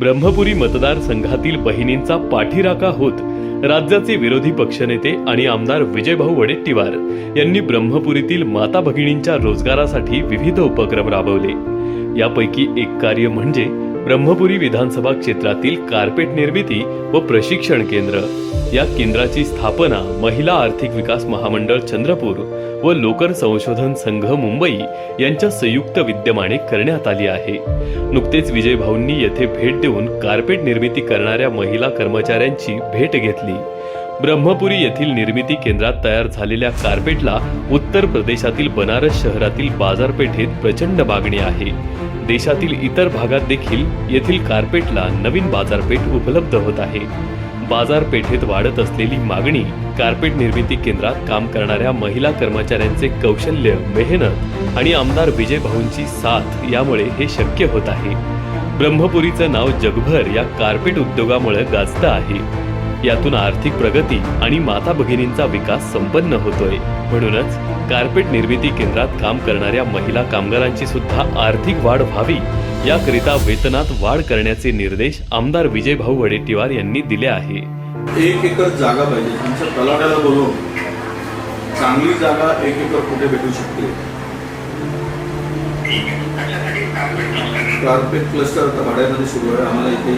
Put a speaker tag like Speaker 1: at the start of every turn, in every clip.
Speaker 1: ब्रह्मपुरी मतदारसंघातील बहिणींचा पाठीराखा होत राज्याचे विरोधी पक्षनेते आणि आमदार विजयभाऊ वडेट्टीवार यांनी ब्रह्मपुरीतील माता भगिनींच्या रोजगारासाठी विविध उपक्रम राबवले. यापैकी एक कार्य म्हणजे ब्रह्मपुरी विधानसभा क्षेत्रातील कार्पेट निर्मिती व प्रशिक्षण केंद्र. या केंद्राची स्थापना महिला आर्थिक विकास महामंडळ चंद्रपूर व लोकर संशोधन संघ मुंबई यांच्या संयुक्त विद्यमाने करण्यात आली आहे. नुकतेच विजय भाऊंनी येथे भेट देऊन कार्पेट निर्मिती करणाऱ्या महिला कर्मचाऱ्यांची भेट घेतली. ब्रह्मपुरी येथील निर्मिती केंद्रात तयार झालेल्या कार्पेटला उत्तर प्रदेशातील बनारस शहरातील बाजारपेठेत प्रचंड मागणी आहे. देशातील इतर भागात देखील येथील कार्पेटला नवीन बाजारपेठ उपलब्ध होत आहे. बाजारपेठेत वाढत असलेली मागणी कार्पेट निर्मिती केंद्रात काम करणाऱ्या महिला कर्मचाऱ्यांचे कौशल्य मेहनत आणि आमदार विजय भाऊंची साथ यामुळे हे शक्य होत आहे. ब्रह्मपुरीचं नाव जगभर या कार्पेट उद्योगामुळे गाजतं आहे. यातून आर्थिक प्रगती आणि माता भगिनींचा विकास संपन्न होतोय. म्हणूनच कार्पेट निर्मिती केंद्रात काम करणाऱ्या महिला कामगारांची सुद्धा आर्थिक वाढ व्हावी याकरिता वेतनात वाढ करण्याचे निर्देश आमदार विजयभाऊ वडेट्टीवार यांनी दिले आहे.
Speaker 2: एक एकर जागा पाहिजे. तुमच्या तलाट्याला बोलवून चांगली जागा एक एकर कुठे भेटू शकते? कार्पेट क्लस्टर आता भाड्यामध्ये सुरू आहे. आम्हाला इथे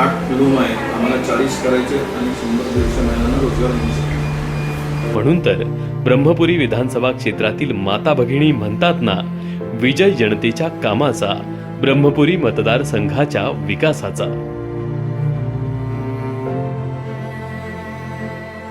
Speaker 2: आठ रूम आहेत. आम्हाला चाळीस करायचे आणि शंभर दीडशे महिन्यांना रोजगार मिळू शकतो.
Speaker 1: म्हणून तर ब्रह्मपुरी विधानसभा क्षेत्रातील माता भगिनी म्हणतात ना विजय जनतेच्या कामाचा ब्रह्मपुरी मतदारसंघाच्या विकासाचा.